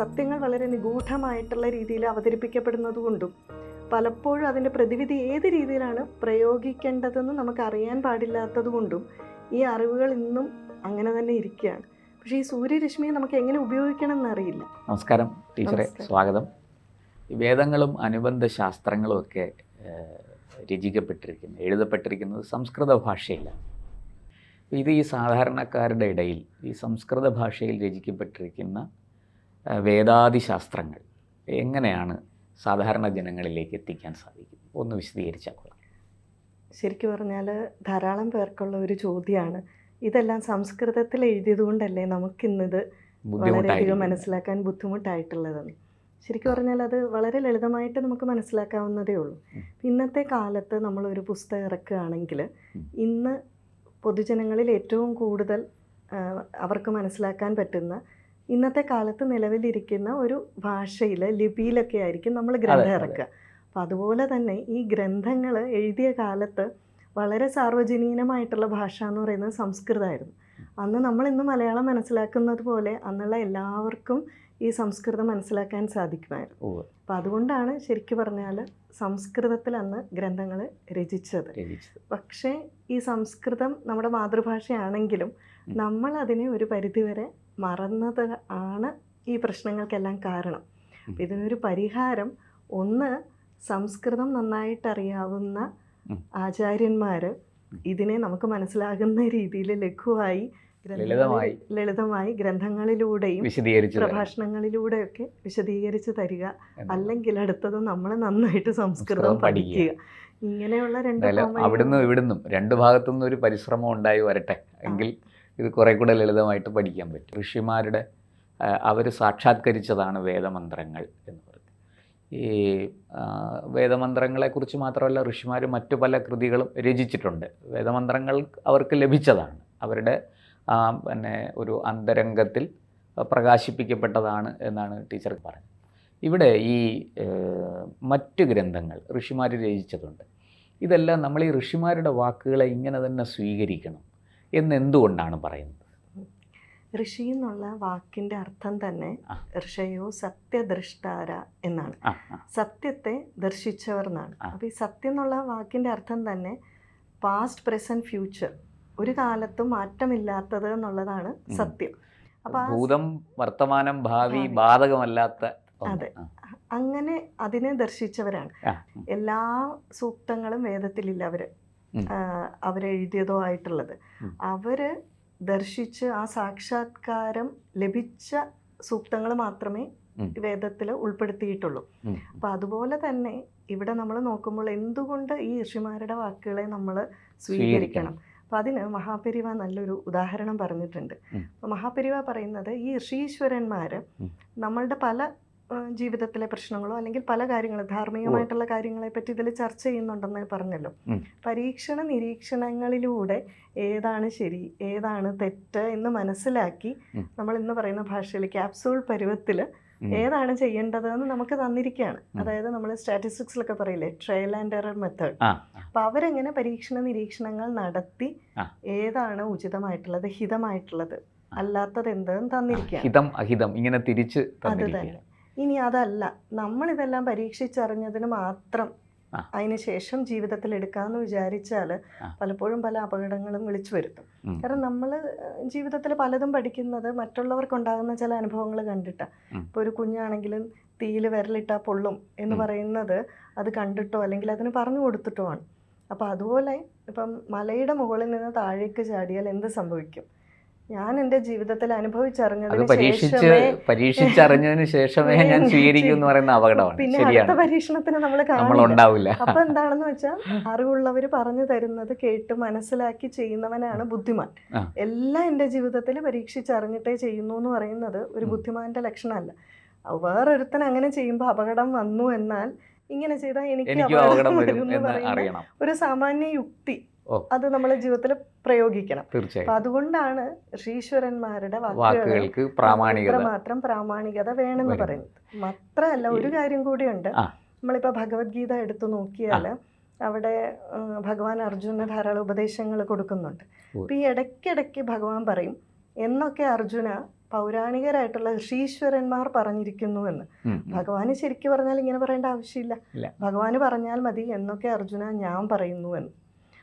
സത്യങ്ങൾ വളരെ നിഗൂഢമായിട്ടുള്ള രീതിയിൽ അവതരിപ്പിക്കപ്പെടുന്നത് കൊണ്ടും പലപ്പോഴും അതിന്റെ പ്രതിവിധി ഏത് രീതിയിലാണ് പ്രയോഗിക്കേണ്ടതെന്ന് നമുക്ക് അറിയാൻ പാടില്ലാത്തത് കൊണ്ടും ഈ അറിവുകൾ ഇന്നും അങ്ങനെ തന്നെ ഇരിക്കുകയാണ്. പക്ഷേ ഈ സൂര്യരശ്മിയെ നമുക്ക് എങ്ങനെ ഉപയോഗിക്കണം എന്നറിയില്ല നമസ്കാരം ടീച്ചറെ സ്വാഗതം. വേദങ്ങളും അനുബന്ധ ശാസ്ത്രങ്ങളും ഒക്കെ രചിക്കപ്പെട്ടിരിക്കുന്നു. രചിക്കപ്പെട്ടിരിക്കുന്നത് എഴുതപ്പെട്ടിരിക്കുന്നത് സംസ്കൃത ഭാഷയിലാണ്. ഇത് ഈ സാധാരണക്കാരുടെ ഇടയിൽ ഈ സംസ്കൃത ഭാഷയിൽ രചിക്കപ്പെട്ടിരിക്കുന്ന ഏഹ്, വേദാദി ശാസ്ത്രങ്ങൾ എങ്ങനെയാണ് സാധാരണ ജനങ്ങളിലേക്ക് എത്തിക്കാൻ സാധിക്കും ഒന്ന് വിശദീകരിച്ചാൽ കൊള്ളാം. ശരിക്കും പറഞ്ഞാൽ ധാരാളം പേർക്കുള്ള ഒരു ചോദ്യമാണ് ഇതെല്ലാം സംസ്കൃതത്തിൽ എഴുതിയതുകൊണ്ടല്ലേ നമുക്കിന്നത് വളരെയധികം മനസ്സിലാക്കാൻ ബുദ്ധിമുട്ടായിട്ടുള്ളതെന്ന്. ശരിക്കും പറഞ്ഞാൽ അത് വളരെ ലളിതമായിട്ട് നമുക്ക് മനസ്സിലാക്കാവുന്നതേ ഉള്ളൂ. ഇന്നത്തെ കാലത്ത് നമ്മളൊരു പുസ്തകം ഇറക്കുകയാണെങ്കിൽ. ഇന്ന് പൊതുജനങ്ങളിൽ ഏറ്റവും കൂടുതൽ അവർക്ക് മനസ്സിലാക്കാൻ പറ്റുന്ന ഇന്നത്തെ കാലത്ത് നിലവിലിരിക്കുന്ന ഒരു ഭാഷയിൽ ലിപിയിലൊക്കെ ആയിരിക്കും നമ്മൾ ഗ്രന്ഥം ഇറക്കുക. അപ്പം അതുപോലെ തന്നെ ഈ ഗ്രന്ഥങ്ങൾ എഴുതിയ കാലത്ത് വളരെ സാർവജനീനമായിട്ടുള്ള ഭാഷ എന്ന് പറയുന്നത് സംസ്കൃതമായിരുന്നു. അന്ന് നമ്മൾ ഇന്ന് മലയാളം മനസ്സിലാക്കുന്നത് പോലെ അന്നുള്ള എല്ലാവർക്കും ഈ സംസ്കൃതം മനസ്സിലാക്കാൻ സാധിക്കുമായിരുന്നു. അപ്പം അതുകൊണ്ടാണ് ശരിക്കും പറഞ്ഞാൽ സംസ്കൃതത്തിൽ അന്ന് ഗ്രന്ഥങ്ങൾ രചിച്ചത്. പക്ഷേ ഈ സംസ്കൃതം നമ്മുടെ മാതൃഭാഷയാണെങ്കിലും നമ്മൾ അതിനെ ഒരു പരിധിവരെ മറന്നത് ആണ് ഈ പ്രശ്നങ്ങൾക്കെല്ലാം കാരണം. ഇതിനൊരു പരിഹാരം ഒന്ന് സംസ്കൃതം നന്നായിട്ടറിയാവുന്ന. ആചാര്യന്മാർ ഇതിനെ നമുക്ക് മനസ്സിലാകുന്ന രീതിയിൽ ലഘുവായി ലളിതമായി. ലളിതമായി ഗ്രന്ഥങ്ങളിലൂടെയും വിശദീകരിച്ച് പ്രഭാഷണങ്ങളിലൂടെയൊക്കെ വിശദീകരിച്ച് തരിക. അല്ലെങ്കിൽ അടുത്തത് നമ്മൾ നന്നായിട്ട് സംസ്കൃതം പഠിക്കുക. ഇങ്ങനെയുള്ള രണ്ട് അവിടുന്ന് ഇവിടുന്നും രണ്ട് ഭാഗത്തുനിന്നും ഒരു പരിശ്രമം ഉണ്ടായി വരട്ടെ. എങ്കിൽ ഇത് കുറെ കൂടെ ലളിതമായിട്ട് പഠിക്കാൻ പറ്റും. ഋഷിമാരുടെ അവർ സാക്ഷാത്കരിച്ചതാണ് വേദമന്ത്രങ്ങൾ എന്ന് പറയുന്നത്. ഈ വേദമന്ത്രങ്ങളെക്കുറിച്ച് മാത്രമല്ല ഋഷിമാർ മറ്റു പല കൃതികളും രചിച്ചിട്ടുണ്ട്. വേദമന്ത്രങ്ങൾ അവർക്ക് ലഭിച്ചതാണ്. അവരുടെ ആ, പിന്നെ ഒരു അന്തരംഗത്തിൽ പ്രകാശിപ്പിക്കപ്പെട്ടതാണ് എന്നാണ് ടീച്ചർ പറഞ്ഞത് ഇവിടെ ഈ മറ്റു ഗ്രന്ഥങ്ങൾ ഋഷിമാർ രചിച്ചതുണ്ട്. ഇതെല്ലാം നമ്മൾ ഈ ഋഷിമാരുടെ വാക്കുകളെ ഇങ്ങനെ തന്നെ സ്വീകരിക്കണം എന്ന് എന്തുകൊണ്ടാണ് പറയുന്നത്? ഋഷി എന്നുള്ള വാക്കിന്റെ അർത്ഥം തന്നെ ഋഷയോ സത്യദൃഷ്ടാര എന്നാണ്. സത്യത്തെ ദർശിച്ചവർ എന്നാണ്. അപ്പോൾ ഈ സത്യം എന്നുള്ള വാക്കിന്റെ അർത്ഥം തന്നെ പാസ്റ്റ് പ്രസന്റ് ഫ്യൂച്ചർ ഒരു കാലത്തും മാറ്റമില്ലാത്തത് എന്നുള്ളതാണ് സത്യം. അപ്പോൾ ഭൂതം വർത്തമാനം ഭാവി. ബാധകമല്ലാത്ത അതെ. അങ്ങനെ അതിനെ ദർശിച്ചവരാണ്. എല്ലാ സൂക്തങ്ങളും വേദത്തിലില്ല അവർ. അവരെഴുതിയതോ ആയിട്ടുള്ളത്. അവർ ദർശിച്ച് ആ സാക്ഷാത്കാരം ലഭിച്ച സൂക്തങ്ങൾ മാത്രമേ വേദത്തിൽ ഉൾപ്പെടുത്തിയിട്ടുള്ളൂ. അപ്പൊ അപ്പം അതുപോലെ തന്നെ ഇവിടെ നമ്മൾ നോക്കുമ്പോൾ എന്തുകൊണ്ട് ഈ ഋഷിമാരുടെ വാക്കുകളെ നമ്മൾ സ്വീകരിക്കണം. അപ്പം അതിന് മഹാപെരിവ നല്ലൊരു ഉദാഹരണം പറഞ്ഞിട്ടുണ്ട്. മഹാപെരിവ അപ്പം മഹാപരിവ പറയുന്നത് ഈ ഋഷീശ്വരന്മാർ. നമ്മളുടെ പല ജീവിതത്തിലെ പ്രശ്നങ്ങളോ അല്ലെങ്കിൽ പല കാര്യങ്ങളും ധാർമ്മികമായിട്ടുള്ള കാര്യങ്ങളെ പറ്റി ഇതിൽ ചർച്ച ചെയ്യുന്നുണ്ടെന്ന് പറഞ്ഞല്ലോ. പരീക്ഷണ നിരീക്ഷണങ്ങളിലൂടെ ഏതാണ് ശരി ഏതാണ് തെറ്റ് എന്ന് മനസ്സിലാക്കി നമ്മൾ ഇന്ന് പറയുന്ന ഭാഷയിൽ ക്യാപ്സൂൾ പരുവത്തിൽ. ഏതാണ് ചെയ്യേണ്ടതെന്ന് നമുക്ക് തന്നിരിക്കുകയാണ് അതായത് നമ്മൾ സ്റ്റാറ്റിസ്റ്റിക്സിലൊക്കെ പറയില്ലേ ട്രയൽ ആൻഡ് എറർ മെത്തേഡ് അപ്പോൾ അവരെങ്ങനെ പരീക്ഷണ നിരീക്ഷണങ്ങൾ നടത്തി ഏതാണ് ഉചിതമായിട്ടുള്ളത് ഹിതമായിട്ടുള്ളത് അല്ലാത്തത് എന്തെന്ന് തന്നിരിക്കുകയാണ് ഹിതം അഹിതം ഇങ്ങനെ തിരിച്ച് അത്. തന്നെ. ഇനി അതല്ല നമ്മളിതെല്ലാം പരീക്ഷിച്ചറിഞ്ഞതിന് മാത്രം ആ. അതിന് ശേഷം ജീവിതത്തിൽ എടുക്കാമെന്ന് വിചാരിച്ചാൽ. പലപ്പോഴും പല അപകടങ്ങളും വിളിച്ചു വരുത്തും കാരണം നമ്മൾ ജീവിതത്തിൽ പലതും പഠിക്കുന്നത് മറ്റുള്ളവർക്കുണ്ടാകുന്ന ചില അനുഭവങ്ങൾ കണ്ടിട്ടാണ്. ഇപ്പോൾ ഒരു കുഞ്ഞാണെങ്കിലും തീയിൽ വിരലിട്ടാൽ പൊള്ളും എന്ന് പറയുന്നത് അത് കണ്ടിട്ടോ അല്ലെങ്കിൽ അതിന് പറഞ്ഞു കൊടുത്തിട്ടോ ആണ് അപ്പോൾ അതുപോലെ ഇപ്പം മലയുടെ മുകളിൽ നിന്ന് താഴേക്ക് ചാടിയാൽ എന്ത് സംഭവിക്കും ഞാൻ എന്റെ ജീവിതത്തിൽ അനുഭവിച്ചറിഞ്ഞത് പരീക്ഷിച്ച് പരീക്ഷിച്ചറിഞ്ഞതിന് ശേഷമേ ഞാൻ സ്വീകരിക്കൂ എന്ന് പറയുന്ന അപകടമാണ്. പിന്നെ അടുത്ത പരീക്ഷണത്തിന് നമ്മൾ നമ്മൾ ഉണ്ടാവില്ല. അപ്പൊ എന്താണെന്ന് വെച്ചാൽ അറിവുള്ളവർ പറഞ്ഞു തരുന്നത് കേട്ട് മനസ്സിലാക്കി ചെയ്യുന്നവനാണ് ബുദ്ധിമാൻ. എല്ലാം എന്റെ ജീവിതത്തിൽ പരീക്ഷിച്ചറിഞ്ഞിട്ടേ ചെയ്യുന്നു എന്ന് പറയുന്നത് ഒരു. ബുദ്ധിമാന്റെ ലക്ഷണമല്ല. വേറൊരുത്തൻ അങ്ങനെ ചെയ്യുമ്പോൾ അപകടം വന്നു എന്നാൽ ഇങ്ങനെ ചെയ്താൽ എനിക്ക് അപകടം വരും എന്ന് പറയുന്ന ഒരു സാമാന്യ യുക്തി. അത് നമ്മളെ ജീവിതത്തിൽ പ്രയോഗിക്കണം. തീർച്ചയായും. അതുകൊണ്ടാണ് ഋഷീശ്വരന്മാരുടെ വാക്കുകൾ വാക്കുകൾക്ക് പ്രാമാണികത. മാത്രം പ്രാമാണികത വേണമെന്ന് പറയുന്നത്. മാത്രമല്ല ഒരു കാര്യം കൂടിയുണ്ട്. ആ. നമ്മളിപ്പോൾ ഭഗവത്ഗീത എടുത്തു നോക്കിയാൽ അവിടെ ഭഗവാൻ അർജുന ധാരാളം ഉപദേശങ്ങൾ കൊടുക്കുന്നുണ്ട്. അപ്പൊ ഈ ഇടയ്ക്കിടയ്ക്ക് ഭഗവാൻ പറയും എന്നൊക്കെ അർജുന പൗരാണികരായിട്ടുള്ള ഋഷീശ്വരന്മാർ പറഞ്ഞിരിക്കുന്നു എന്ന്. ഭഗവാന് ശരിക്കും പറഞ്ഞാൽ ഇങ്ങനെ പറയേണ്ട ആവശ്യമില്ല. ഭഗവാന് പറഞ്ഞാൽ മതി എന്നൊക്കെ അർജുന ഞാൻ പറയുന്നു എന്ന്.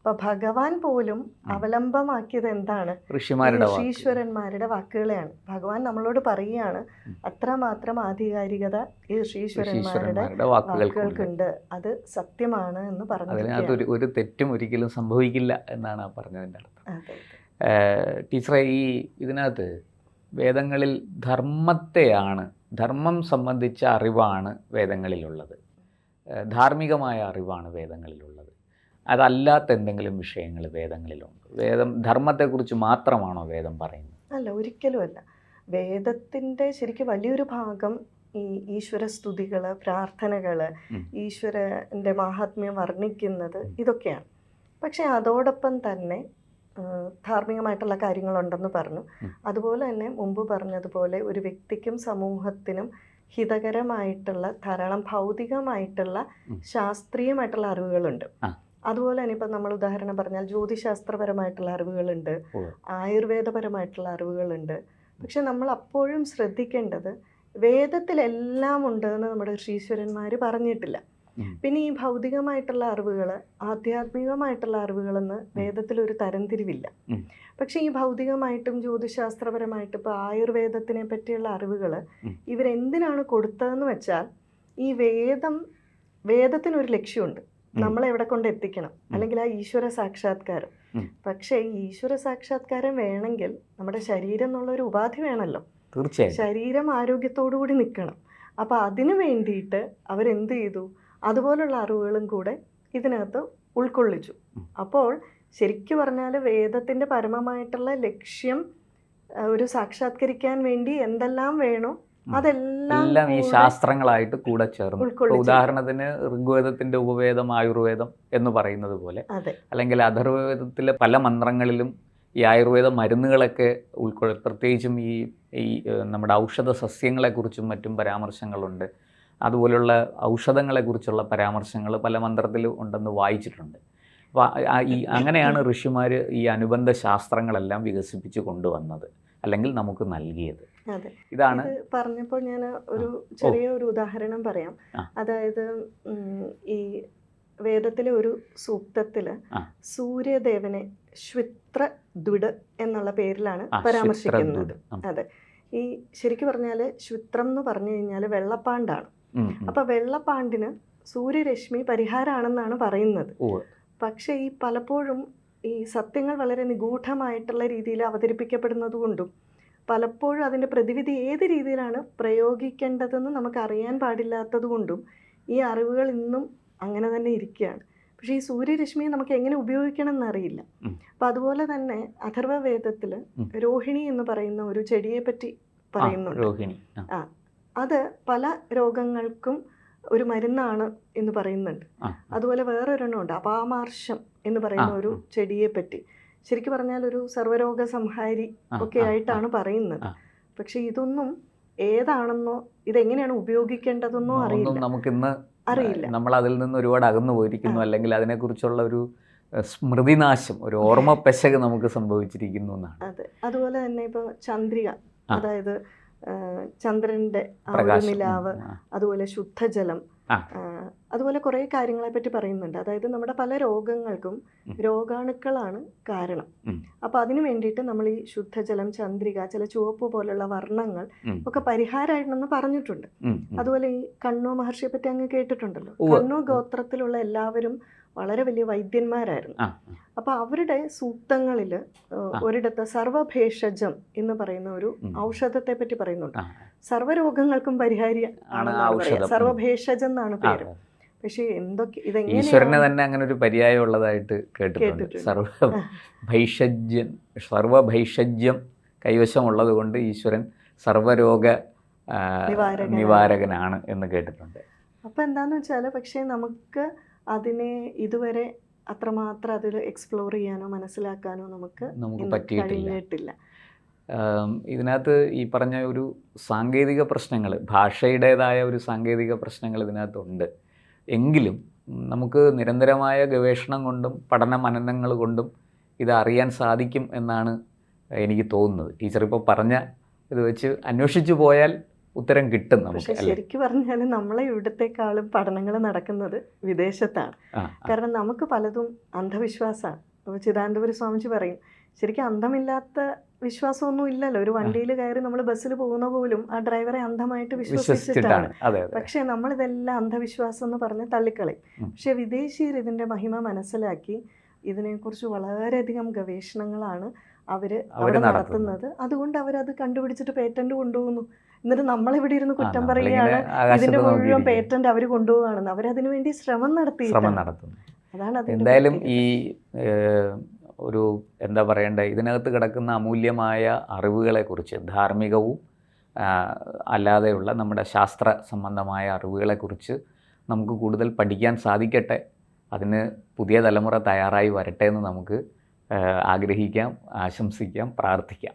അപ്പൊ ഭഗവാൻ പോലും അവലംബമാക്കിയത് എന്താണ്. ഋഷീശ്വരന്മാരുടെ വാക്കുകളെയാണ്. ഭഗവാൻ നമ്മളോട് പറയുകയാണ്. അത്രമാത്രം ആധികാരികത ഈ ഋഷീശ്വരന്മാരുടെ വാക്കുകൾക്കുണ്ട്. അത് സത്യമാണ് എന്ന് പറഞ്ഞു ഒരു തെറ്റും ഒരിക്കലും സംഭവിക്കില്ല എന്നാണ് പറഞ്ഞതിന്റെ അർത്ഥം. ടീച്ചറെ ഈ ഇതിനകത്ത് വേദങ്ങളിൽ ധർമ്മത്തെയാണ് ധർമ്മം സംബന്ധിച്ച അറിവാണ് വേദങ്ങളിലുള്ളത്. ധാർമ്മികമായ അറിവാണ് വേദങ്ങളിലുള്ളത്. അതല്ലാത്ത എന്തെങ്കിലും വിഷയങ്ങൾ വേദങ്ങളിലുണ്ട്? വേദം ധർമ്മത്തെക്കുറിച്ച് മാത്രമാണോ വേദം പറയുന്നത്? അല്ല ഒരിക്കലും അല്ല. വേദത്തിന്റെ ശരിക്കും വലിയൊരു ഭാഗം ഈ ഈശ്വര സ്തുതികൾ പ്രാർത്ഥനകൾ. ഈശ്വരന്റെ മാഹാത്മ്യം വർണിക്കുന്നത് ഇതൊക്കെയാണ്. പക്ഷേ അതോടൊപ്പം തന്നെ ധാർമ്മികമായിട്ടുള്ള കാര്യങ്ങളുണ്ടെന്ന് പറഞ്ഞു. അതുപോലെ തന്നെ മുമ്പ് പറഞ്ഞതുപോലെ ഒരു വ്യക്തിക്കും സമൂഹത്തിനും ഹിതകരമായിട്ടുള്ള ധാരാളം ഭൗതികമായിട്ടുള്ള ശാസ്ത്രീയമായിട്ടുള്ള അറിവുകളുണ്ട്. അതുപോലെ തന്നെ ഇപ്പം നമ്മൾ ഉദാഹരണം പറഞ്ഞാൽ ജ്യോതിശാസ്ത്രപരമായിട്ടുള്ള അറിവുകളുണ്ട് ആയുർവേദപരമായിട്ടുള്ള അറിവുകളുണ്ട്. പക്ഷെ നമ്മൾ അപ്പോഴും ശ്രദ്ധിക്കേണ്ടത് വേദത്തിലെല്ലാം ഉണ്ട് എന്ന് നമ്മുടെ ഋഷീശ്വരന്മാർ പറഞ്ഞിട്ടില്ല. പിന്നെ ഈ ഭൗതികമായിട്ടുള്ള അറിവുകൾ ആധ്യാത്മികമായിട്ടുള്ള അറിവുകളെന്ന് വേദത്തിലൊരു തരംതിരിവില്ല. പക്ഷേ ഈ ഭൗതികമായിട്ടും ജ്യോതിശാസ്ത്രപരമായിട്ടും ഇപ്പോൾ ആയുർവേദത്തിനെ പറ്റിയുള്ള അറിവുകൾ. ഇവരെന്തിനാണ് കൊടുത്തതെന്ന് വെച്ചാൽ ഈ വേദം വേദത്തിനൊരു ലക്ഷ്യമുണ്ട്. നമ്മളെ എവിടെ കൊണ്ട് എത്തിക്കണം? അല്ലെങ്കിൽ ആ ഈശ്വര സാക്ഷാത്കാരം. പക്ഷേ ഈ ഈശ്വര സാക്ഷാത്കാരം വേണമെങ്കിൽ നമ്മുടെ ശരീരം എന്നുള്ള ഒരു ഉപാധി വേണമല്ലോ. തീർച്ചയായും. ശരീരം ആരോഗ്യത്തോടു കൂടി നിൽക്കണം. അപ്പോൾ അതിനു വേണ്ടിയിട്ട് അവരെന്ത് ചെയ്തു? അതുപോലുള്ള അറിവുകളും കൂടെ ഇതിനകത്ത് ഉൾക്കൊള്ളിച്ചു. അപ്പോൾ ശരിക്കു പറഞ്ഞാൽ വേദത്തിന്റെ പരമമായിട്ടുള്ള ലക്ഷ്യം ഒരു സാക്ഷാത്കരിക്കാൻ വേണ്ടി എന്തെല്ലാം വേണോ. അതെല്ലാം ഈ ശാസ്ത്രങ്ങളായിട്ട് കൂടെ ചേർന്ന്. ഉദാഹരണത്തിന് ഋഗ്വേദത്തിന്റെ ഉപവേദം ആയുർവേദം എന്ന് പറയുന്നത് പോലെ. അല്ലെങ്കിൽ അഥർവേദത്തിലെ പല മന്ത്രങ്ങളിലും ഈ ആയുർവേദ മരുന്നുകളൊക്കെ ഉൾക്കൊള്ള പ്രത്യേകിച്ചും ഈ ഈ നമ്മുടെ ഔഷധ സസ്യങ്ങളെക്കുറിച്ചും മറ്റും പരാമർശങ്ങളുണ്ട്. അതുപോലുള്ള ഔഷധങ്ങളെക്കുറിച്ചുള്ള പരാമർശങ്ങൾ പല മന്ത്രത്തിലും ഉണ്ടെന്ന് വായിച്ചിട്ടുണ്ട്. അപ്പോൾ ഈ അങ്ങനെയാണ് ഋഷിമാർ ഈ അനുബന്ധ ശാസ്ത്രങ്ങളെല്ലാം വികസിപ്പിച്ച് കൊണ്ടുവന്നത്. അല്ലെങ്കിൽ നമുക്ക് നൽകിയത്. ഇതാണ് പറഞ്ഞപ്പോൾ ഞാൻ ഒരു ചെറിയ ഒരു ഉദാഹരണം പറയാം. അതായത് ഈ വേദത്തിലെ ഒരു സൂക്തത്തിൽ സൂര്യദേവനെ ശ്വിത്ര ദുഡ് എന്നുള്ള പേരിലാണ് പരാമർശിക്കുന്നത്. അതെ. ഈ ശരിക്കും പറഞ്ഞാൽ ശ്വിത്രം എന്ന് പറഞ്ഞു കഴിഞ്ഞാൽ വെള്ളപ്പാണ്ടാണ്. അപ്പൊ വെള്ളപ്പാണ്ടിന് സൂര്യരശ്മി പരിഹാരമാണെന്നാണ് പറയുന്നത്. പക്ഷെ പക്ഷേ ഈ പലപ്പോഴും ഈ സത്യങ്ങൾ വളരെ നിഗൂഢമായിട്ടുള്ള രീതിയിൽ അവതരിപ്പിക്കപ്പെടുന്നത് കൊണ്ടും പലപ്പോഴും അതിന്റെ പ്രതിവിധി ഏത് രീതിയിലാണ് പ്രയോഗിക്കേണ്ടതെന്ന് നമുക്ക് അറിയാൻ പാടില്ലാത്തതുകൊണ്ടും ഈ അറിവുകൾ ഇന്നും അങ്ങനെ തന്നെ ഇരിക്കുകയാണ്. പക്ഷേ ഈ സൂര്യരശ്മിയെ നമുക്ക് എങ്ങനെ ഉപയോഗിക്കണം എന്നറിയില്ല. അപ്പം അതുപോലെ തന്നെ അഥർവ വേദത്തിൽ രോഹിണി എന്ന് പറയുന്ന ഒരു ചെടിയെ പറ്റി പറയുന്നുണ്ട്. രോഹിണി. ആ, അത് പല രോഗങ്ങൾക്കും ഒരു മരുന്നാണ് എന്ന് പറയുന്നുണ്ട്. അതുപോലെ അതുപോലെ വേറൊരെണ്ണമുണ്ട് അപാമാർഷം എന്ന് പറയുന്ന ഒരു ചെടിയെ പറ്റി ശരിക്കും പറഞ്ഞാൽ ഒരു സർവരോഗ സംഹാരി ഒക്കെ ആയിട്ടാണ് പറയുന്നത്. പക്ഷെ ഇതൊന്നും ഏതാണെന്നോ ഇതെങ്ങനെയാണ് ഉപയോഗിക്കേണ്ടതെന്നോ അറിയില്ല. നമുക്കിന്ന് അറിയില്ല. നമ്മൾ അതിൽ നിന്ന് ഒരുപാട് അകന്നു പോയിരിക്കുന്നു. അല്ലെങ്കിൽ അതിനെക്കുറിച്ചുള്ള ഒരു സ്മൃതിനാശം ഒരു ഓർമ്മ പെശക് നമുക്ക് സംഭവിച്ചിരിക്കുന്നു എന്നാണ്. അതെ. അതുപോലെ തന്നെ ഇപ്പോൾ ചന്ദ്രിക അതായത് ചന്ദ്രന്റെ നിലാവ് അതുപോലെ ശുദ്ധജലം അതുപോലെ കുറേ കാര്യങ്ങളെ പറ്റി പറയുന്നുണ്ട്. അതായത് നമ്മുടെ പല രോഗങ്ങൾക്കും രോഗാണുക്കളാണ് കാരണം. അപ്പൊ അപ്പോൾ അതിന് വേണ്ടിയിട്ട് നമ്മൾ ഈ ശുദ്ധജലം ചന്ദ്രിക ചില ചുവപ്പ് പോലുള്ള വർണങ്ങൾ ഒക്കെ പരിഹാരമായിട്ടെന്ന് പറഞ്ഞിട്ടുണ്ട്. അതുപോലെ ഈ കണ്ണു മഹർഷിയെ പറ്റി അങ്ങ് കേട്ടിട്ടുണ്ടല്ലോ. കണ്ണു ഗോത്രത്തിലുള്ള എല്ലാവരും വളരെ വലിയ വൈദ്യന്മാരായിരുന്നു. അപ്പോൾ അവരുടെ സൂക്തങ്ങളിൽ. ഒരിടത്ത് സർവഭേഷജം എന്ന് പറയുന്ന ഒരു ഔഷധത്തെ പറ്റി പറയുന്നുണ്ട്. സർവരോഗങ്ങൾക്കും സർവരോഗങ്ങൾക്കും പരിഹാരി. സർവഭേഷജം എന്നാണ് പേര്. പക്ഷേ എന്തൊക്കെ ഇതെങ്ങനെ ഈശ്വരനെ തന്നെ അങ്ങനെ ഒരു പര്യായം ഉള്ളതായിട്ട് കേട്ടിട്ടുണ്ട്. കേട്ടിട്ടുണ്ട്. സർവ ഭൈഷജ്യം സർവഭൈഷജ്യം കൈവശമുള്ളത് കൊണ്ട് ഈശ്വരൻ സർവരോഗ നിവാരകനാണ്. എന്ന് കേട്ടിട്ടുണ്ട്. അപ്പോൾ എന്താന്ന് വെച്ചാൽ പക്ഷേ നമുക്ക് അതിനെ ഇതുവരെ അത്രമാത്രം അതിൽ എക്സ്പ്ലോർ ചെയ്യാനോ മനസ്സിലാക്കാനോ നമുക്ക് നമുക്ക് പറ്റിയിട്ടില്ല. ഇതിനകത്ത് ഈ പറഞ്ഞ ഒരു സാങ്കേതിക പ്രശ്നങ്ങൾ ഭാഷയുടേതായ ഒരു സാങ്കേതിക പ്രശ്നങ്ങൾ ഇതിനകത്തുണ്ട്. എങ്കിലും നമുക്ക് നിരന്തരമായ ഗവേഷണം കൊണ്ടും പഠന മനനങ്ങൾ കൊണ്ടും ഇത് അറിയാൻ സാധിക്കും എന്നാണ് എനിക്ക് തോന്നുന്നത്. ടീച്ചർ ഇപ്പോൾ പറഞ്ഞ ഇത് വെച്ച് അന്വേഷിച്ചു പോയാൽ ഉത്തരം കിട്ടും നമുക്ക് ശരിക്കും പറഞ്ഞാൽ നമ്മളെ ഇവിടത്തെക്കാളും പഠനങ്ങൾ നടക്കുന്നത് വിദേശത്താണ്. കാരണം നമുക്ക് പലതും അന്ധവിശ്വാസമാണ്. അപ്പോൾ ചിദാനന്ദപുരി സ്വാമിജി പറയും ശരിക്കും അന്ധമില്ലാത്ത വിശ്വാസമൊന്നും ഇല്ലല്ലോ. ഒരു വണ്ടിയിൽ കയറി നമ്മൾ ബസ്സിൽ പോകുന്ന പോലും ആ ഡ്രൈവറെ അന്ധമായിട്ട് വിശ്വസിച്ചിട്ടാണ്. പക്ഷേ നമ്മളിതെല്ലാം അന്ധവിശ്വാസം എന്ന് പറഞ്ഞ് തള്ളിക്കളയും. പക്ഷേ വിദേശീയർ ഇതിന്റെ മഹിമ മനസ്സിലാക്കി ഇതിനെക്കുറിച്ച് വളരെയധികം ഗവേഷണങ്ങളാണ് അവർ അവർ അവിടെ നടത്തുന്നത്. നടത്തുന്നത്. അതുകൊണ്ട് അവരത് കണ്ടുപിടിച്ചിട്ട് പേറ്റന്റ് കൊണ്ടുപോകുന്നു. എന്നിട്ട് നമ്മളിവിടെ ഇരുന്ന് കുറ്റം പറയുകയാണ് ഇതിന്റെ മുഴുവൻ പേറ്റന്റ് അവർ കൊണ്ടുപോവാണെന്ന് അവരതിനു വേണ്ടി ശ്രമം നടത്തി ശ്രമം നടത്തുന്നു. അതാണ് എന്തായാലും ഈ ഒരു എന്താ പറയണ്ടേ ഇതിനകത്ത് കിടക്കുന്ന അമൂല്യമായ അറിവുകളെക്കുറിച്ച് ധാർമ്മികവും അല്ലാതെയുള്ള നമ്മുടെ ശാസ്ത്ര സംബന്ധമായ അറിവുകളെക്കുറിച്ച് നമുക്ക് കൂടുതൽ പഠിക്കാൻ സാധിക്കട്ടെ. അതിന് പുതിയ തലമുറ തയ്യാറായി വരട്ടെ എന്ന് നമുക്ക് ആഗ്രഹിക്കാം ആശംസിക്കാം പ്രാർത്ഥിക്കാം.